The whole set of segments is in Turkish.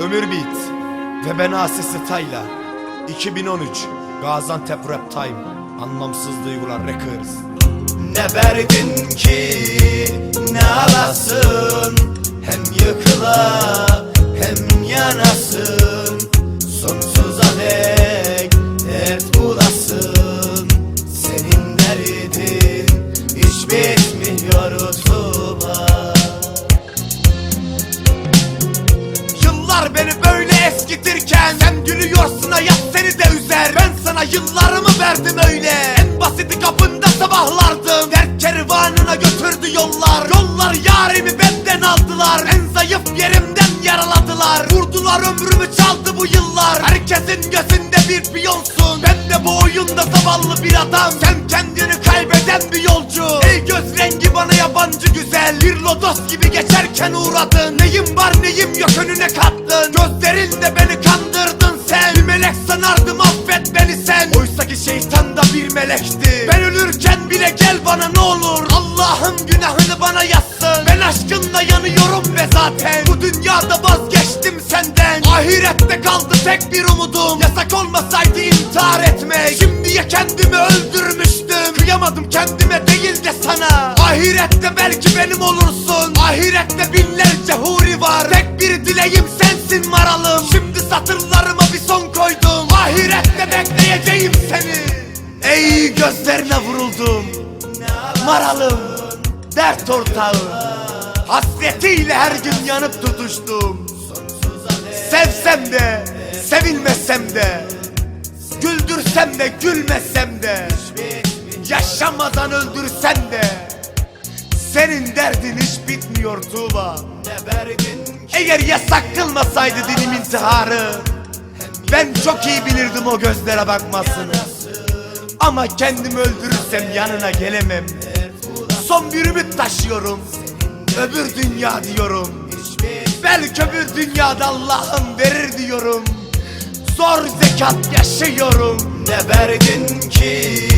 Ömür Beat ve ben Asi Style'a 2013 Gaziantep Rap Time Anlamsız Duygular Records. Ne verdin ki? Ne alasın? Hem yıkıla Yıllar beni böyle eskitirken Sen gülüyorsun hayat seni de üzer. Ben sana yıllarımı verdim öyle. En basiti kapında sabahlardım. Dert kervanına götürdü yollar. Yollar yarimi benden aldılar. En zayıf yerimden yaraladılar. Vurdular ömrümü çaldı bu yıllar. Herkesin gözünde bir piyonsun. Ben de bu oyunda zavallı bir adam. Sen kendini kaybeden bir yolcu. Ey göz rengi bana yabancı güzel. Bir lodos gibi geçerken uğradın. Neyim var neyim yok önüne kattın. Gözlerinle beni kandırdın sen. Bir melek sanardım affet beni sen. Oysa ki şeytan da bir melekti. Ben ölürken bile gel bana ne olur. Allah'ım günahını bana yazsın. Ben aşkınla yanıyorum ve zaten. Bu dünyada vazgeçtim senden Ahirette kaldı tek bir umudum. Yasak olmasaydı intihar etmek. Şimdiye kendimi öldürmüştüm. Kıyamadım kendime değil de sana. Ahirette belki benim olursun. Ahirette binlerce huri var. Tek bir dileğim sensin maralım. Şimdi satırlarıma bir son koydum. Ahirette bekleyeceğim seni. Ey gözlerine vuruldum. Maralım Dert ortağım. Hasretiyle her gün yanıp tutuştum Sevsem de Sevilmesem de Güldürsem de gülmesem de Yaşamadan öldürsem de Senin derdin hiç bitmiyor Tuğba. Eğer yasak kılmasaydı dilim intiharı Ben çok iyi bilirdim o gözlere bakmasını. Ama kendimi öldürürsem yanına gelemem. Son bir ümit taşıyorum Öbür dünya diyorum Belki öbür dünyada Allah'ım verir diyorum. Zor zekat yaşıyorum. Ne verdin ki?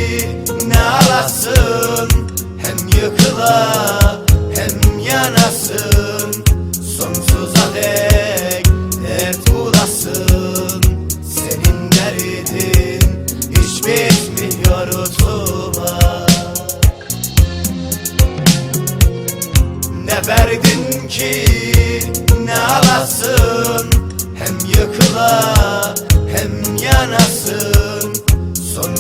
Ne alasın? Hem yıkıla hem yanasın. Sonsuza dek et bu Ki ne alasın? Hem yıkıla hem yanasın. Son